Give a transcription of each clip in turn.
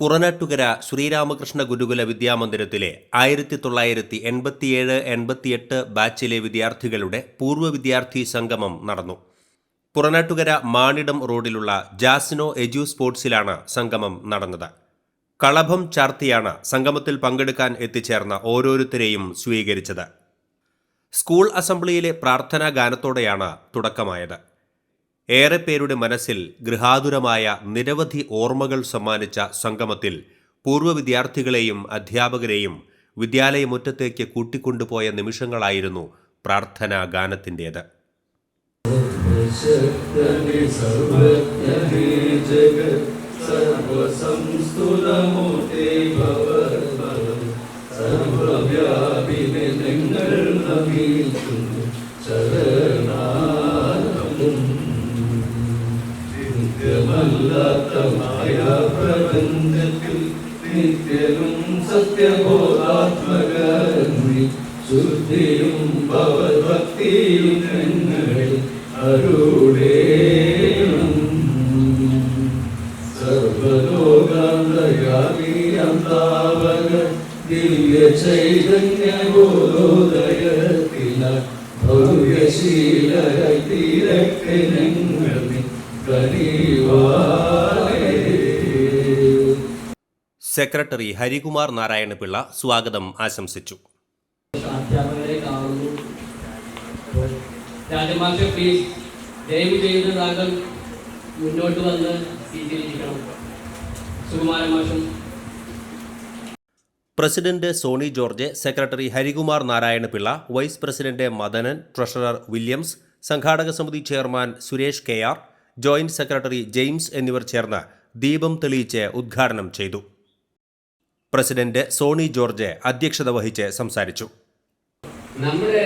പുറനാട്ടുകര ശ്രീരാമകൃഷ്ണ ഗുരുകുല വിദ്യാമന്ദിരത്തിലെ ആയിരത്തി തൊള്ളായിരത്തി എൺപത്തിയേഴ് എൺപത്തിയെട്ട് ബാച്ചിലെ വിദ്യാർത്ഥികളുടെ പൂർവ വിദ്യാർത്ഥി സംഗമം നടന്നു. പുറനാട്ടുകര മാണിടം റോഡിലുള്ള ജാസിനോ എജു സ്പോർട്സിലാണ് സംഗമം നടന്നത്. കളഭം ചാർത്തിയാണ് സംഗമത്തിൽ പങ്കെടുക്കാൻ എത്തിച്ചേർന്ന ഓരോരുത്തരെയും സ്വീകരിച്ചത്. സ്കൂൾ അസംബ്ലിയിലെ പ്രാർത്ഥനാ ഗാനത്തോടെയാണ് തുടക്കമായത്. ഏറെ പേരുടെ മനസ്സിൽ ഗൃഹാതുരമായ നിരവധി ഓർമ്മകൾ സമ്മാനിച്ച സംഗമത്തിൽ പൂർവ വിദ്യാർത്ഥികളെയും അധ്യാപകരെയും വിദ്യാലയമുറ്റത്തേക്ക് കൂട്ടിക്കൊണ്ടുപോയ നിമിഷങ്ങളായിരുന്നു പ്രാർത്ഥനാ ഗാനത്തിന്റേത്. സർവ്യാപിനെ നിങ്ങൾ നിത്യമല്ലാത്തമായ പ്രപഞ്ചത്തിൽ നിത്യവും സത്യബോധാത്മക ശുദ്ധിയും ഭവഭക്തിയും ഞങ്ങളിൽ അരുടേണം സെക്രട്ടറി ഹരികുമാർ നാരായണപിള്ള സ്വാഗതം ആശംസിച്ചു. അധ്യാപകരെ കാണുന്നു രാജമാഷ പ്ലീസ് ദയവ് ചെയ്ത് താങ്കൾ മുന്നോട്ട് വന്ന് സുകുമാരമാഷും president Soni George secretary Harikumar Narayanapillai vice president Madanan treasurer Williams സംഘാടക സമിതി chairman Suresh K R joint secretary James എന്നിവർ ചേർന്ന് ദീപം തെളിയിച്ച് ഉദ്ഘാടനം ചെയ്തു. പ്രസിഡന്റ് സോണി ജോർജ് അധ്യക്ഷത വഹിച്ച് സംസാരിച്ചു. നമ്മുടെ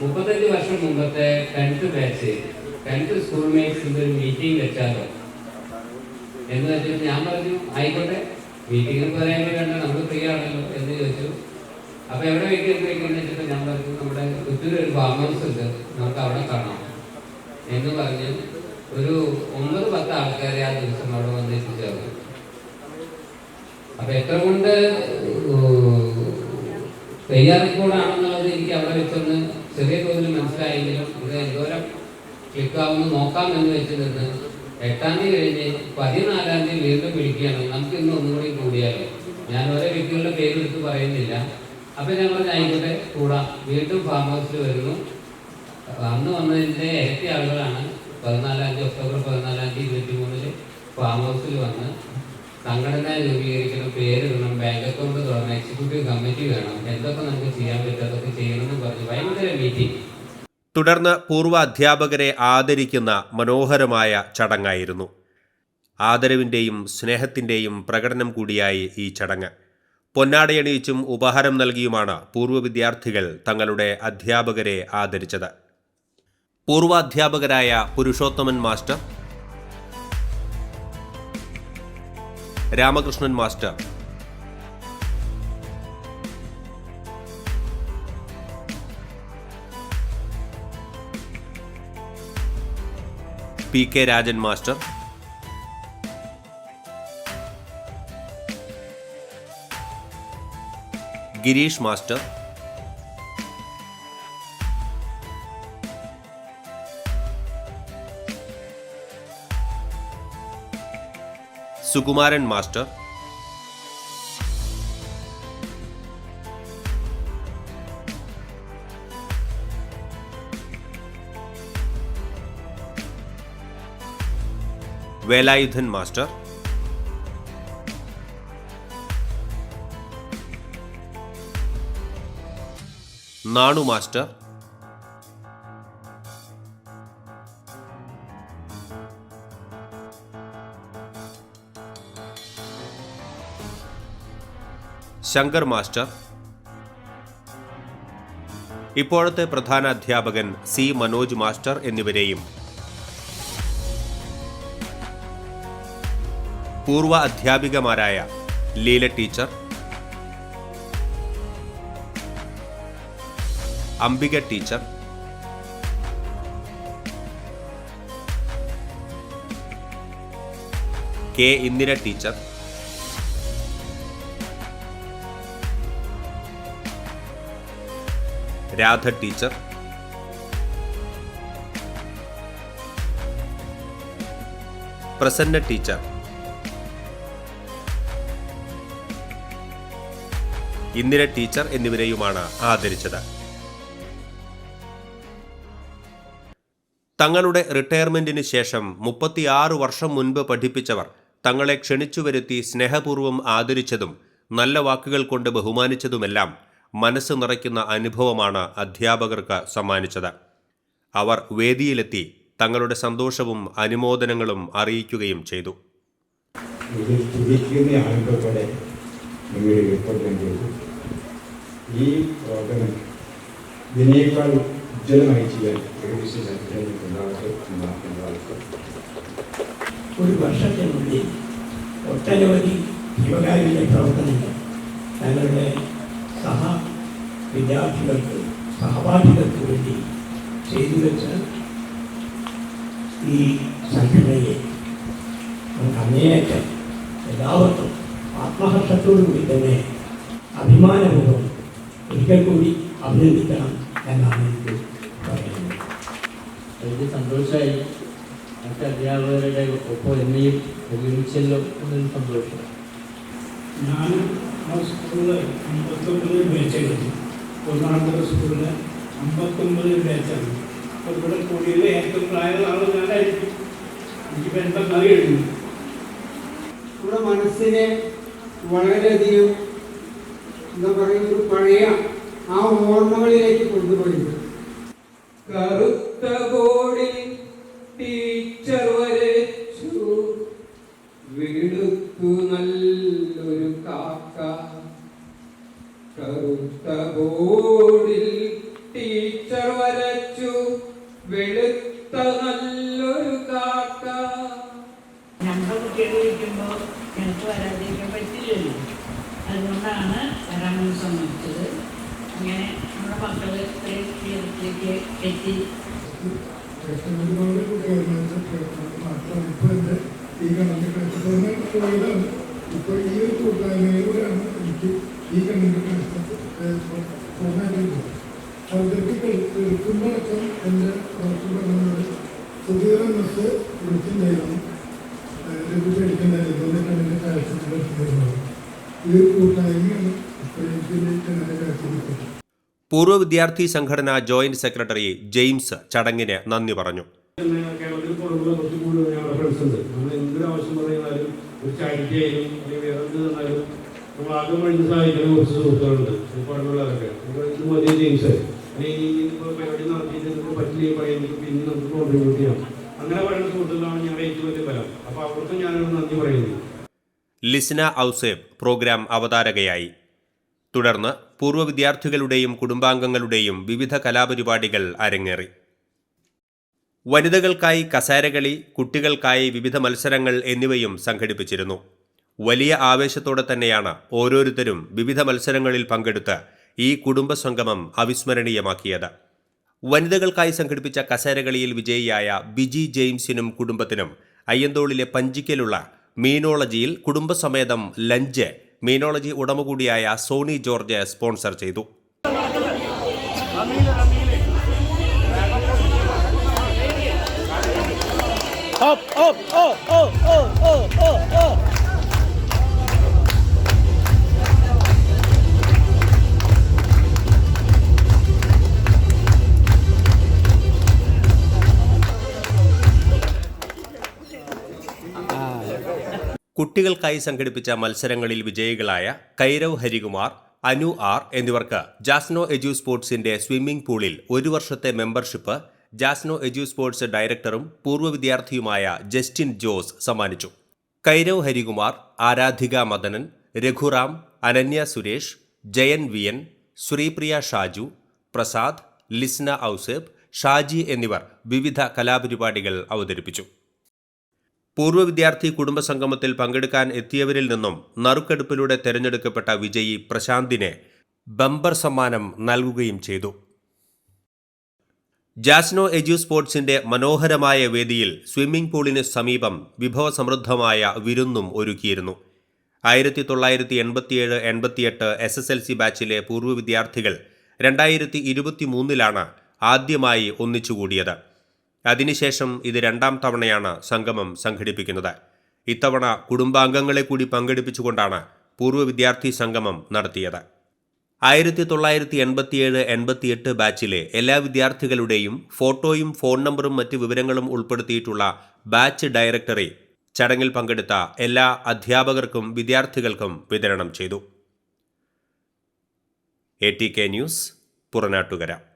മുപ്പത്തഞ്ച് വർഷം മുമ്പത്തെ ടെൻത്ത് ബാച്ച് ടെൻത്ത് സ്കൂൾ മേറ്റ്സിന്റെ ഒരു മീറ്റിംഗ് വെച്ചാലോ? എന്ന് ഞാൻ പറഞ്ഞു ആയിക്കോട്ടെ പറയാൻ വേണ്ട നമ്മൾ ഫ്രീ ആണല്ലോ എന്ന് ചോദിച്ചു. അപ്പൊ എവിടെ വെച്ചിട്ട് ഞാൻ പറഞ്ഞു നമ്മുടെ ഒരു ഫാം ഹൗസ് ഉണ്ട് നമുക്ക് അവിടെ കാണാം. എന്ന് പറഞ്ഞ് ഒരു ഒമ്പത് പത്ത് ആൾക്കാരെ ആ ദിവസം അവിടെ വന്ന് അപ്പൊ എത്ര കൊണ്ട് തയ്യാറെടുപ്പോടാണെന്നുള്ളത് എനിക്ക് അവിടെ വെച്ചൊന്ന് ചെറിയ തോതിൽ മനസ്സിലായെങ്കിലും ഇത് എന്തോരം ക്ലിക്കാവുന്ന നോക്കാം എന്ന് വെച്ച് നിന്ന് എട്ടാം തീയതി കഴിഞ്ഞ് പതിനാലാം തീയതി വീണ്ടും വിളിക്കുകയാണ്. നമുക്ക് ഇന്ന് ഒന്നുകൂടി കൂടിയാലോ? ഞാൻ ഓരോ വ്യക്തികളുടെ പേരെടുത്ത് പറയുന്നില്ല. അപ്പൊ ഞാൻ പറഞ്ഞ ആയിക്കോട്ടെ കൂടാം. വീണ്ടും ഫാം ഹൗസിൽ വരുന്നു. അന്ന് വന്നതിന്റെ ഇരട്ടി ആളുകളാണ് പതിനാലാം തീയതി ഒക്ടോബർ പതിനാലാം തീയതി ഇരുപത്തി മൂന്നിൽ ഫാം ഹൗസിൽ വന്ന് സംഘടന രൂപീകരിക്കണം പേരിടണം ബാങ്ക് അക്കൗണ്ട് തുടങ്ങണം എക്സിക്യൂട്ടീവ് കമ്മിറ്റി വേണം. എന്തൊക്കെ നമുക്ക് ചെയ്യാൻ പറ്റും അതൊക്കെ ചെയ്യണമെന്ന് പറഞ്ഞു. ഭയങ്കര മീറ്റിംഗ് തുടർന്ന് പൂർവ അധ്യാപകരെ ആദരിക്കുന്ന മനോഹരമായ ചടങ്ങായിരുന്നു. ആദരവിന്റെയും സ്നേഹത്തിന്റെയും പ്രകടനം കൂടിയായി ഈ ചടങ്ങ്. പൊന്നാടയണിയിച്ചും ഉപഹാരം നൽകിയുമാണ് പൂർവ വിദ്യാർത്ഥികൾ തങ്ങളുടെ അധ്യാപകരെ ആദരിച്ചത്. പൂർവാധ്യാപകരായ Purushothaman master Ramakrishnan master. P K Rajan master. Girish master. Sukumaran master Velayudhan master Nanu master Shankar master. ഇപ്പോഴത്തെ പ്രധാന അധ്യാപകൻ സി മനോജ് മാസ്റ്റർ എന്നിവരെയും പൂർവ അധ്യാപികമാരായ Leela teacher Ambika teacher K Indira teacher Radha teacher. Prasanna teacher. Indira teacher എന്നിവരെയുമാണ് ആദരിച്ചത്. തങ്ങളുടെ റിട്ടയർമെന്റിന് ശേഷം മുപ്പത്തിയാറ് വർഷം മുൻപ് പഠിപ്പിച്ചവർ തങ്ങളെ ക്ഷണിച്ചു വരുത്തി സ്നേഹപൂർവം ആദരിച്ചതും നല്ല വാക്കുകൾ കൊണ്ട് ബഹുമാനിച്ചതുമെല്ലാം മനസ്സ് നിറയ്ക്കുന്ന അനുഭവമാണ് അധ്യാപകർക്ക് സമ്മാനിച്ചത്. അവർ വേദിയിലെത്തി തങ്ങളുടെ സന്തോഷവും അനുമോദനങ്ങളും അറിയിക്കുകയും ചെയ്തു. ഈ ഇതിനേക്കാൾ ഉജ്ജ്വലമായി ചെയ്യാൻ ഒരു വർഷത്തിനുള്ളിൽ ഒട്ടനവധി ജീവകാരുണ്യ പ്രവർത്തനങ്ങൾ തങ്ങളുടെ സഹ വിദ്യാർത്ഥികൾക്ക് സഹപാഠികൾക്ക് വേണ്ടി ചെയ്തു വെച്ച ഈ സംഘടനയെ നമുക്ക് അങ്ങേയറ്റം എല്ലാവർക്കും ആത്മഹർഷത്തോടുകൂടി തന്നെ അഭിമാനപൂർവം ഒരിക്കൽ കൂടി അഭിനന്ദിക്കണം എന്നാണ് എനിക്ക് പറയുന്നത്. എനിക്ക് സന്തോഷമായി മറ്റ് അധ്യാപകരുടെ ഒപ്പം എന്നെയും ഒരുമിച്ചല്ലോ എന്നൊരു സന്തോഷം. ഞാൻ ആ സ്കൂൾ അമ്പത്തൊമ്പത് ബാച്ചുകൾ ഒന്നാമത്തെ സ്കൂളിൽ അമ്പത്തൊമ്പത് ബാച്ചാണ് അപ്പോൾ ഇവിടെ കൂടിയത് ഏറ്റവും പ്രായമുള്ള ആൾ ഞാനായിരിക്കും എനിക്കിപ്പോൾ എൺപത്തിനാല് കഴിഞ്ഞു നമ്മുടെ മനസ്സിനെ വളരെയധികം എന്താ പറയുക ഒരു പഴയ ആ ഓർമ്മകളിലേക്ക് കൊണ്ടുപോയി കറുത്ത കോടി ടീച്ചർ കറുത്ത ബോർഡിൽ ടീച്ചർ വരച്ചു. വെളുത്ത നല്ലൊരു കാക്ക. ഞങ്ങൾ കുട്ടികളിരിക്കുമ്പോൾ ഞങ്ങൾക്ക് വരാതിരിക്കാൻ പറ്റില്ലല്ലോ. അതുകൊണ്ടാണ് വരാമെന്ന് സമ്മതിച്ചത്. അങ്ങനെ നമ്മുടെ മക്കൾ ഇത്രയും എത്തി. ഒരുപാട് കുട്ടികളുടെ മാത്രമാണ് ഇപ്പോൾ എന്റെ ഈ ക്ലാസ് ഇപ്പോൾ ഈ ഒരു കൂട്ടായ്മയിലൂടെയാണ് എനിക്ക് ഈ പൂർണമായിട്ട് അവർക്ക് കേൾക്കുമ്പോഴൊക്കെ എന്റെ ഡോക്ടർ പുതിയൊരു പുതിയ മിസ് കാഴ്ച ഈ കൂട്ടായ്മയാണ് പൂർവ വിദ്യാർത്ഥി സംഘടന ജോയിന്റ് സെക്രട്ടറി ജെയിംസ് ചടങ്ങിന് നന്ദി പറഞ്ഞു. കേരളത്തിൽ പുറമുള്ള കുറച്ച് കൂടുതൽ ഞങ്ങളുടെ ഫ്രണ്ട്സ് ഉണ്ട്. നമ്മൾ എന്തൊരു ആവശ്യം പറഞ്ഞാലും ഒരു ചാരിറ്റി ആയാലും അല്ലെങ്കിൽ വേറെ എന്ത് തന്നാലും അങ്ങനെ അപ്പോൾ ലിസ്ന ഔസേബ് പ്രോഗ്രാം അവതാരകയായി. തുടർന്ന് പൂർവ വിദ്യാർത്ഥികളുടെയും കുടുംബാംഗങ്ങളുടെയും വിവിധ കലാപരിപാടികൾ അരങ്ങേറി. വനിതകൾക്കായി കസേരകളി കുട്ടികൾക്കായി വിവിധ മത്സരങ്ങൾ എന്നിവയും സംഘടിപ്പിച്ചിരുന്നു. വലിയ ആവേശത്തോടെ തന്നെയാണ് ഓരോരുത്തരും വിവിധ മത്സരങ്ങളിൽ പങ്കെടുത്ത് ഈ കുടുംബ സംഗമം അവിസ്മരണീയമാക്കിയത്. വനിതകൾക്കായി സംഘടിപ്പിച്ച കസേരകളിയിൽ വിജയിയായ ബിജി ജെയിംസിനും കുടുംബത്തിനും അയ്യന്തോളിലെ പഞ്ചിക്കലുള്ള മീനോളജിയിൽ കുടുംബസമേതം ലഞ്ച് മീനോളജി ഉടമ കൂടിയായ സോണി ജോർജ് സ്പോൺസർ ചെയ്തു. കുട്ടികൾക്കായി സംഘടിപ്പിച്ച മത്സരങ്ങളിൽ വിജയികളായ കൈരവ് ഹരികുമാർ അനു ആർ എന്നിവർക്ക് ജാസ്നോ എജു സ്പോർട്സിന്റെ സ്വിമ്മിംഗ് പൂളിൽ ഒരു വർഷത്തെ മെമ്പർഷിപ്പ് ജാസ്നോ എജു സ്പോർട്സ് ഡയറക്ടറും പൂർവ വിദ്യാർത്ഥിയുമായ ജസ്റ്റിൻ ജോസ് സമ്മാനിച്ചു. കൈരവ് ഹരികുമാർ ആരാധിക മദനൻ രഘുറാം അനന്യ സുരേഷ് ജയൻ വി എൻ ശ്രീപ്രിയ ഷാജു പ്രസാദ് ലിസ്ന ഔസേബ് ഷാജി എന്നിവർ വിവിധ കലാപരിപാടികൾ അവതരിപ്പിച്ചു. പൂർവ വിദ്യാർത്ഥി കുടുംബ സംഗമത്തിൽ പങ്കെടുക്കാൻ എത്തിയവരിൽ നിന്നും നറുക്കെടുപ്പിലൂടെ തെരഞ്ഞെടുക്കപ്പെട്ട വിജയി പ്രശാന്തിനെ ബമ്പർ സമ്മാനം നൽകുകയും ചെയ്തു. ജാസ്നോ എജു സ്പോർട്സിന്റെ മനോഹരമായ വേദിയിൽ സ്വിമ്മിംഗ് പൂളിന് സമീപം വിഭവസമൃദ്ധമായ വിരുന്നും ഒരുക്കിയിരുന്നു. ആയിരത്തി തൊള്ളായിരത്തി എൺപത്തിയേഴ് എൺപത്തിയെട്ട് എസ് എസ് എൽ സി ബാച്ചിലെ പൂർവ വിദ്യാർത്ഥികൾ രണ്ടായിരത്തി ഇരുപത്തി മൂന്നിലാണ് ആദ്യമായി ഒന്നിച്ചുകൂടിയത്. അതിനുശേഷം ഇത് രണ്ടാം തവണയാണ് സംഗമം സംഘടിപ്പിക്കുന്നത്. ഇത്തവണ കുടുംബാംഗങ്ങളെ കൂടി പങ്കെടുപ്പിച്ചുകൊണ്ടാണ് പൂർവ വിദ്യാർത്ഥി സംഗമം നടത്തിയത്. ആയിരത്തി തൊള്ളായിരത്തി എൺപത്തിയേഴ് എൺപത്തിയെട്ട് ബാച്ചിലെ എല്ലാ വിദ്യാർത്ഥികളുടെയും ഫോട്ടോയും ഫോൺ നമ്പറും മറ്റ് വിവരങ്ങളും ഉൾപ്പെടുത്തിയിട്ടുള്ള ബാച്ച് ഡയറക്ടറി ചടങ്ങിൽ പങ്കെടുത്ത എല്ലാ അധ്യാപകർക്കും വിദ്യാർത്ഥികൾക്കും വിതരണം ചെയ്തു. A T K news Puranattukara.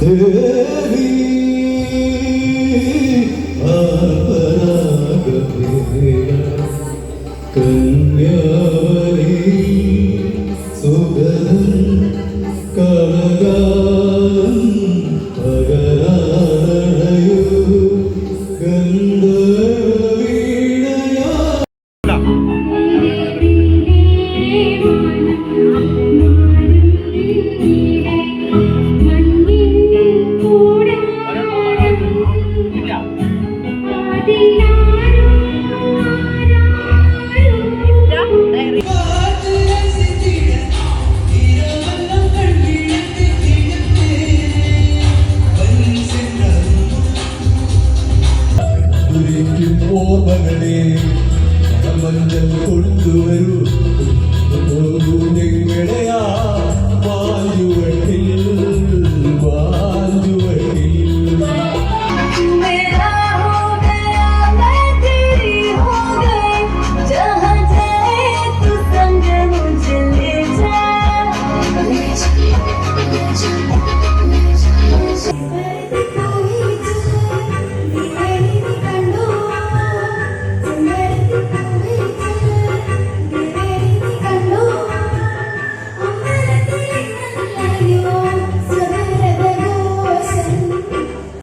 Devi Kanya